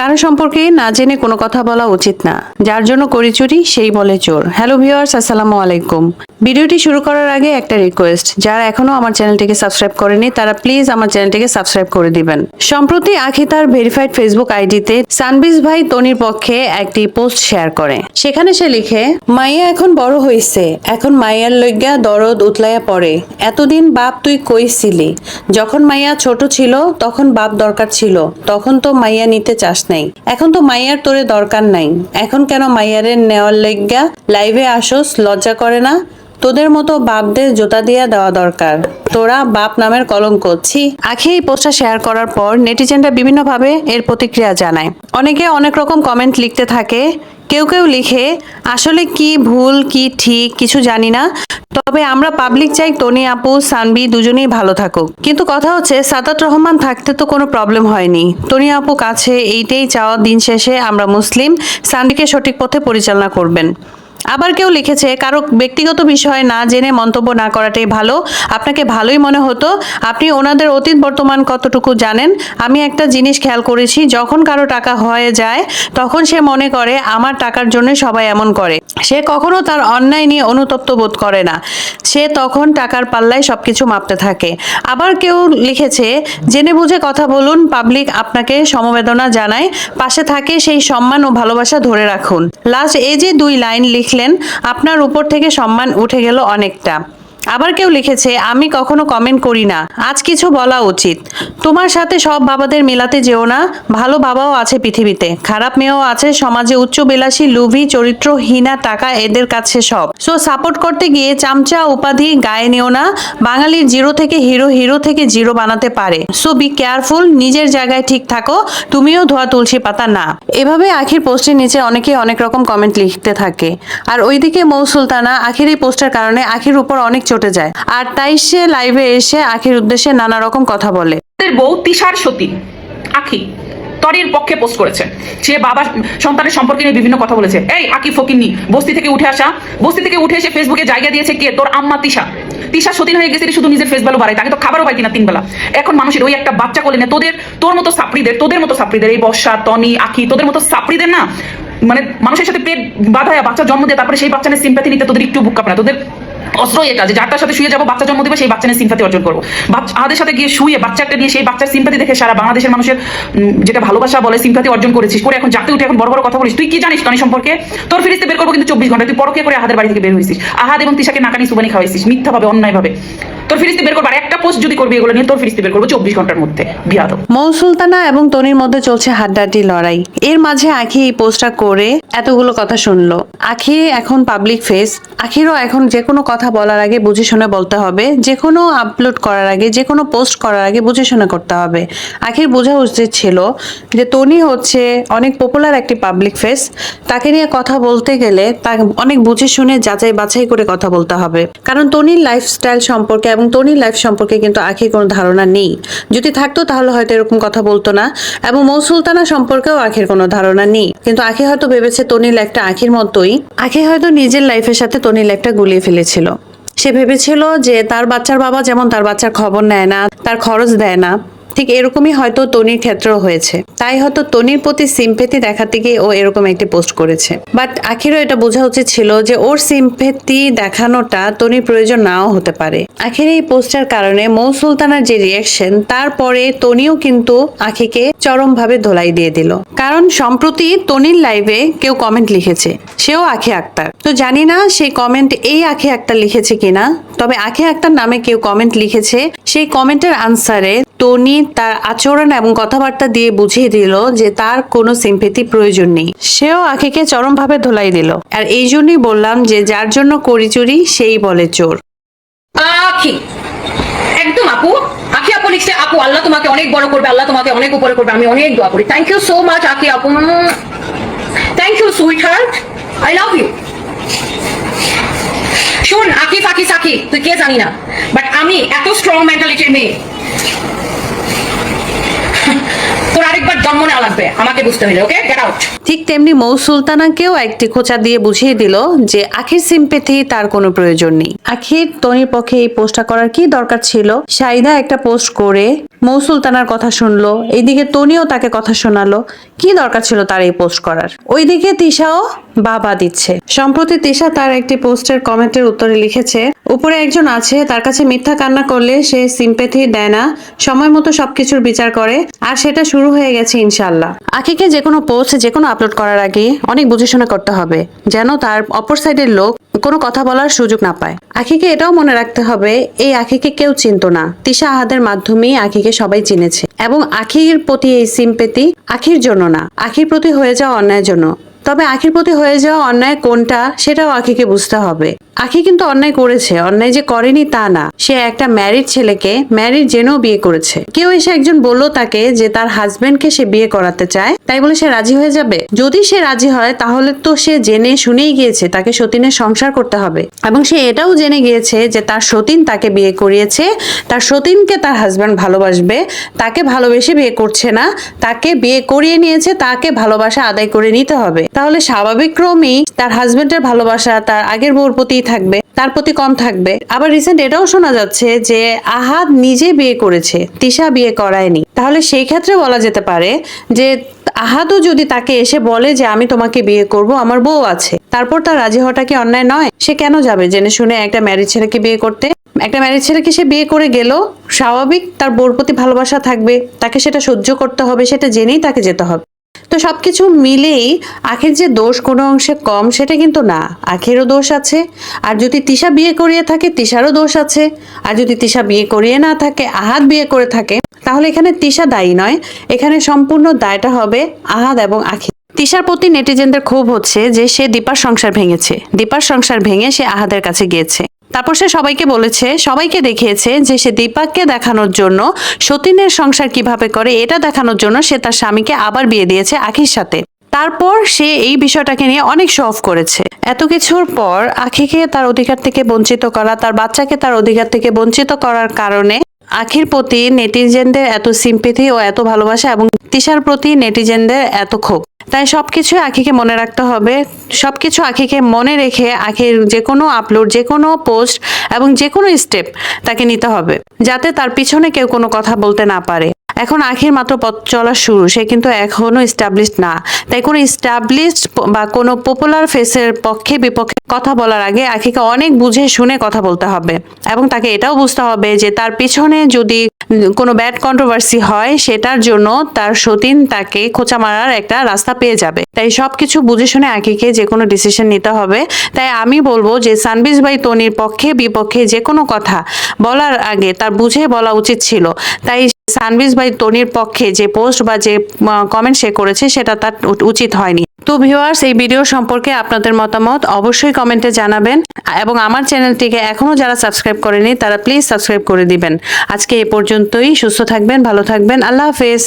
কারও সম্পর্কে না জেনে কোনো কথা বলা উচিত না। যার জন্য করি চুরি, সেই বলে চোর। হ্যালো ভিউয়ার্স, আসসালামু আলাইকুম। ভিডিওটি শুরু করার আগে একটা রিকোয়েস্ট যারা এখনও আমার চ্যানেলটিকে সাবস্ক্রাইব করেনি, তারা প্লিজ আমার চ্যানেলটিকে সাবস্ক্রাইব করে দিবেন। সম্প্রতি আখি তার ভেরিফাইড ফেসবুক আইডিতে সানবিজ ভাই তনির পক্ষে একটি পোস্ট শেয়ার করে। সেখানে সে লিখে, মাইয়া এখন বড় হইছে। এখন মাইয়ার লইগা দরদ উতলাইয়া পড়ে। এতদিন বাপ তুই কইছিলি যখন মাইয়া ছোট ছিল, তখন বাপ দরকার ছিল। তখন তো মাইয়া নিতে চাস নাই। এখন তো মাইয়ার তোরে দরকার নাই। এখন কেন মাইয়ারের নেওয়ার লেগা লাইভে আসোস, লজ্জা করে না? তোদের মতো বাপদের জোতা দিয়া দেওয়া দরকার। তোরা বাপ নামের কলঙ্ক, ছি। আখি এই পোস্টটা শেয়ার করার পর নেটিজেনরা বিভিন্নভাবে এর প্রতিক্রিয়া জানায়। অনেকে অনেক রকম কমেন্ট লিখতে থাকে। কেউ কেউ লিখে, আসলে কি ভুল, কি ঠিক, কিছু জানি না। তবে আমরা পাবলিক চাই তনি আপু, সানবি দুজনেই ভালো থাকুক। কিন্তু কথা হচ্ছে, সাদাত রহমান থাকতে তো কোনো প্রবলেম হয়নি। টনি আপু কাছে এইটাই চাওয়া দিন শেষে আমরা মুসলিম, সানবিকে সঠিক পথে পরিচালনা করবেন। আবার কেউ লিখেছে, কারও ব্যক্তিগত বিষয় না জেনে মন্তব্য না করাটাই ভালো। আপনাকে ভালোই মনে হতো। আপনি ওনাদের অতীত, বর্তমান কতটুকু জানেন? আমি একটা জিনিস খেয়াল করেছি, যখন কারও টাকা হয়ে যায়, তখন সে মনে করে, আমার টাকার জন্য সবাই এমন করে। সে কখনো তার অন্যায় নিয়ে অনুতপ্ত বোধ করে না। সে তখন টাকার পাল্লায় সবকিছু মাপতে থাকে। আবার কেউ লিখেছে, জেনে বুঝে কথা বলুন, পাবলিক আপনাকে সমবেদনা জানায়। পাশে থাকে সেই সম্মান ও ভালোবাসা ধরে রাখুন। লাস্ট এই যে দুই লাইন লিখলেন, আপনার উপর থেকে সম্মান উঠে গেল অনেকটা। আবার কেউ লিখেছে, আমি কখনো কমেন্ট করি না। আজ কিছু বলা উচিত। তোমার সাথে সব বাবাদের মেলাতে যেও না। ভালো বাবাও আছে পৃথিবীতে। খারাপ মেয়েও আছে। সমাজে উচ্চ বিলাসী লুভি চরিত্রহীনা টাকা এদের কাছে সব। সো সাপোর্ট করতে গিয়ে চামচা, উপাধি গায়ে নিও না। বাঙালির জিরো থেকে হিরো হিরো থেকে জিরো বানাতে পারে। সো বি কেয়ারফুল নিজের জায়গায় ঠিক থাকো। তুমিও ধোয়া তুলসী পাতা না। এভাবে আখির পোস্টের নিচে অনেকে অনেক রকম কমেন্ট লিখতে থাকে। আর ওইদিকে মৌ সুলতানা আখির এই পোস্টের কারণে আখির উপর অনেক চটে যায়। আর তাই সে লাইভে এসে আখির উদ্দেশ্যে নানা রকম কথা বলে। বউ তিশার সতী। আখি, তরির পক্ষে পোস্ট করেছে। সে বাবা সন্তানের সম্পর্কে নিয়ে বিভিন্ন কথা বলেছে। এই আকি ফকিন্নি, বস্তি থেকে উঠে আসা। বস্তি থেকে উঠে এসে ফেসবুকে জায়গা দিয়েছে কে? তোর আম্মা তিশা। তিশা সতীন হয়ে গেছে শুধু নিজের ফেস ভ্যালু বাড়ায়। তাকে তো খাবারও পাইতি না তিন বেলা এখন মানুষের ওই একটা বাচ্চা কোলে নেয় তোদের, তোর মতো সাপড়িদের, তোদের মতো সাপড়িদের, এই বর্ষা, তনি, আখি, তোদের মতো সাপড়িদের না মানে মানুষের সাথে পেট বাঁধায় বাচ্চা জন্ম দিয়ে, তারপরে সেই বাচ্চা নিয়ে সিম্পাতি নিতে তোদের একটু বুক কাঁপে না তোদের অস্ত্র এটা যে যারটার সাথে শুয়ে যাব, বাচ্চা জন্ম দেবে, সেই বাচ্চা নিয়ে সিম্পাতি অর্জন করব। আমাদের সাথে গিয়ে শুয়ে বাচ্চাটা নিয়ে সেই বাচ্চার সিম্পাতি দেখে সারা বাংলাদেশের মানুষের যেটা ভালোবাসা বলে সিম্পাতি অর্জন করেছিস। করে এখন যাতে উঠে এখন বড় বড় কথা বলিস। তুই কি জানিস কানি সম্পর্কে? তোর ফিরিস্তে বের করব কিন্তু চব্বিশ ঘণ্টা তুই পরকে করে আহাদের বাড়ি থেকে বের হয়েছিস আহাদ এবং তিশাকে নাকানি সুবানি খাওয়াইছিস। মিথ্যাভাবে অন্যায় ভাবে তোর ফিরিস্তে বের একটা পোস্ট যদি করবি, এগুলো নিয়ে তোর ফিরিস্তে বের করব চব্বিশ ঘণ্টার মধ্যে। এবং তনির মধ্যে চলছে লড়াই। এর মাঝে আখি এই পোস্টটা করে এতগুলো কথা শুনলো। আখি এখন পাবলিক ফেস আখিরও এখন যে কোনো কথা বলার আগে বুঝে শুনে বলতে হবে। যে কোনো আপলোড করার আগে, যে কোনো পোস্ট করার আগে বুঝে শুনে করতে হবে। আখির বোঝা উচিত ছিল যে তনি হচ্ছে অনেক পপুলার একটি পাবলিক ফেস তাকে নিয়ে কথা বলতে গেলে তাকে অনেক বুঝে শুনে যাচাই বাছাই করে কথা বলতে হবে। কারণ তনির লাইফস্টাইল সম্পর্কে এবং তনির লাইফ সম্পর্কে কিন্তু আখির কোনো ধারণা নেই। যদি থাকতো তাহলে হয়তো এরকম কথা বলতো না। এবং মৌ সুলতানা সম্পর্কেও আখির কোনো ধারণা নেই। কিন্তু আখি হয়তো ভেবেছে তনির লাইফটা আখির মতোই। আখি হয়তো নিজের লাইফের সাথে তনির লাইফটা গুলিয়ে ফেলেছিল। সে ভেবেছিল যে তার বাচ্চার বাবা যেমন তার বাচ্চার খবর নেয় না, তার খরচ দেয় না। ঠিক এরকমই হয়তো তনির ক্ষেত্রেও হয়েছে। তাই হয়তো তনির প্রতি সিম্পেথি দেখাতে গিয়ে ও এরকম একটি পোস্ট করেছে। বাট আখিরও এটা বোঝা উচিত ছিল যে ওর সিম্পেথি দেখানোটা তনির প্রয়োজন নাও হতে পারে। আখির এই পোস্টের কারণে মৌ সুলতানার যে রিয়াকশন তারপরে তনিও কিন্তু আখিকে চরমভাবে ধোলাই দিয়ে দিল। কারণ সম্প্রতি তনির লাইভে কেউ কমেন্ট লিখেছে, সেও আখি আক্তার। তো জানি না সেই কমেন্ট এই আখি আক্তার লিখেছে কিনা, তবে আখি আক্তার নামে কেউ কমেন্ট লিখেছে, সেই কমেন্টের আনসারে টনি তার আচরণ এবং কথাবার্তা দিয়ে বুঝিয়ে দিল যে তার কোনো সিম্পেথি প্রয়োজন নেই। সেও আখিকে চরমভাবে ধোলাই দিল। আর এই জন্যই বললাম যে যার জন্য করি চুরি, সেই বলে চোর। আখি! একদম আপু! আখি আপু লিখছে, আপু, আল্লাহ তোমাকে অনেক বড় করবে, আল্লাহ তোমাকে অনেক উপরে করবে, আমি অনেক দোয়া করি। Thank you so much Akhi আপু। Thank you sweetheart I love you শোন আকি ফাকি সাকি তুই কে জানি না। বাট আমি এত স্ট্রং মেন্টালিটির মেয়ে। ঠিক তেমনি মৌ সুলতানাকেও একটি খোঁচা দিয়ে বুঝিয়ে দিল যে আখির সিম্পেথি তার কোনো প্রয়োজন নেই। আখির তনির পক্ষে এই পোস্টটা করার কি দরকার ছিল? সাইদা একটা পোস্ট করে মৌ সুলতানার কথা শুনলো, এইদিকে তনিও তাকে কথা শোনালো। কি দরকার ছিল তার এই পোস্ট করার? ওইদিকে তিশাও বাবা দিচ্ছে। সম্প্রতি তিশা তার একটি পোস্টের কমেন্টের উত্তরে লিখেছে, উপরে একজন আছে, তার কাছে মিথ্যা কান্না করলে সে সিম্পেথি দেয় না, সময় মতো সবকিছুর বিচার করে আর সেটা শুরু হয়ে গেছে ইনশাল্লাহ আখিকে যে কোনো পোস্ট যে কোনো আপলোড করার আগে অনেক বুঝে শুনে করতে হবে, যেন তার অপর সাইডের লোক কোনো কথা বলার সুযোগ না পায়। আখিকে এটাও মনে রাখতে হবে, এই আখিকে কেউ চিনতো না। তিশা আহাদের মাধ্যমেই আখিকে সবাই চিনেছে। এবং আখির প্রতি এই সিম্পেতি আখির জন্য না আখির প্রতি হয়ে যাওয়া অন্যায়ের জন্য। তবে আখির প্রতি হয়ে যাওয়া অন্যায় কোনটা, সেটাও আখিকে বুঝতে হবে। আখি কিন্তু অন্যায় করেছে, অন্যায় যে করেনি তা না। সে একটা ম্যারিড ছেলেকে ম্যারিড জেনেও বিয়ে করেছে। কেউ এসে একজন বলল তাকে যে তার হাজবেন্ডকে সে বিয়ে করাতে চায়, তাই বলে সে রাজি হয়ে যাবে? যদি সে রাজি হয়, তাহলে তো সে জেনে শুনেই গিয়েছে, তাকে সতীনের সংসার করতে হবে। এবং সে এটাও জেনে গিয়েছে যে তার সতীন তাকে বিয়ে করিয়েছে, তার সতীনকে তার হাজবেন্ড ভালোবাসবে, তাকে ভালোবেসে বিয়ে করছে না, তাকে বিয়ে করিয়ে নিয়েছে, তাকে ভালোবাসা আদায় করে নিতে হবে। তাহলে স্বাভাবিক ক্রমেই তার হাজবেন্ডের ভালোবাসা, তার আগের বউর প্রতি থাকবে, তার প্রতি কম থাকবে। আবার রিসেন্ট এটাও শোনা যাচ্ছে যে আহাদ নিজে বিয়ে করেছে, তিশা বিয়ে করায়নি। তাহলে সেই ক্ষেত্রে বলা যেতে পারে যে আহাদও যদি তাকে এসে বলে যে আমি তোমাকে বিয়ে করব, আমার বউ আছে, তারপর তার রাজি হওয়াটা কি অন্যায় নয়? সে কেন যাবে? জেনে শুনে একটা ম্যারিজ ছেলেকে বিয়ে করতে। একটা ম্যারিজ ছেলেকে সে বিয়ে করে গেল, স্বাভাবিক তার বোর প্রতি ভালোবাসা থাকবে, তাকে সেটা সহ্য করতে হবে, সেটা জেনেই তাকে যেতে হবে। তো সবকিছু মিলেই আখের যে দোষ কোনো অংশে কম, সেটা কিন্তু না। আখেরও দোষ আছে। আর যদি তিশা বিয়ে করিয়ে থাকে, তিশারও দোষ আছে। আর যদি তিশা বিয়ে করিয়ে না থাকে আহাত বিয়ে করে থাকে, তাহলে এখানে তিশা দায়ী নয়। এখানে সম্পূর্ণ দায়টা হবে আহাদ এবং আখি। তিশার প্রতি নেটিজেনদের ক্ষোভ হচ্ছে যে সে দীপার সংসার ভেঙেছে। দীপার সংসার ভেঙে সে আহাদের কাছে গিয়েছে। তারপর সে সবাইকে বলেছে, সবাইকে দেখিয়েছে যে সে দীপাককে দেখানোর জন্য, সতীনের সংসার কীভাবে করে এটা দেখানোর জন্য সে তার স্বামীকে আবার বিয়ে দিয়েছে আখির সাথে। তারপর সে এই বিষয়টাকে নিয়ে অনেক শো অফ করেছে। এত কিছুর পর আখিকে তার অধিকার থেকে বঞ্চিত করা, তার বাচ্চাকে তার অধিকার থেকে বঞ্চিত করার কারণে আখির প্রতি নেটিজেনদের এত সিম্পিথি ও এত ভালোবাসা এবং তিশার প্রতি নেটিজেনদের এত ক্ষোভ। তাই সব সবকিছু আখিকে মনে রাখতে হবে। সব কিছু আখিকে মনে রেখে আখির যে কোনো আপলোড যে কোনো পোস্ট এবং যে কোনো স্টেপ তাকে নিতে হবে, যাতে তার পিছনে কেউ কোনো কথা বলতে না পারে। এখন আখির মাত্র পথ চলা শুরু, সে কিন্তু এখনও স্টাবলিশড না। তাই কোনো স্টাবলিশড বা কোনো পপুলার ফেসের পক্ষে বিপক্ষে কথা বলার আগে আখিকে অনেক বুঝে শুনে কথা বলতে হবে এবং তাকে এটাও বুঝতে হবে যে তার পিছনে যদি কোনো ব্যাড কন্ট্রোভার্সি হয়, সেটার জন্য তার সতীন তাকে খোঁচা মারার একটা রাস্তা পেয়ে যাবে। তাই সব কিছু বুঝে শুনে আকিকে যে কোনো ডিসিশন নিতে হবে। তাই আমি বলব যে সানবিজ ভাই তনির পক্ষে বিপক্ষে যে কোনো কথা বলার আগে তার বুঝে বলা উচিত ছিল। তাই সানবিজ ভাই তনির পক্ষে যে পোস্ট বা যে কমেন্ট সে করেছে, সেটা তার উচিত হয়নি। তো ভিউয়ার্স এই ভিডিও সম্পর্কে আপনাদের মতামত অবশ্যই কমেন্টে জানাবেন এবং আমার চ্যানেলটিকে এখনও যারা সাবস্ক্রাইব করেনি, তারা প্লিজ সাবস্ক্রাইব করে দিবেন। আজকে এ পর্যন্তই, সুস্থ থাকবেন, ভালো থাকবেন, আল্লাহ হাফেজ।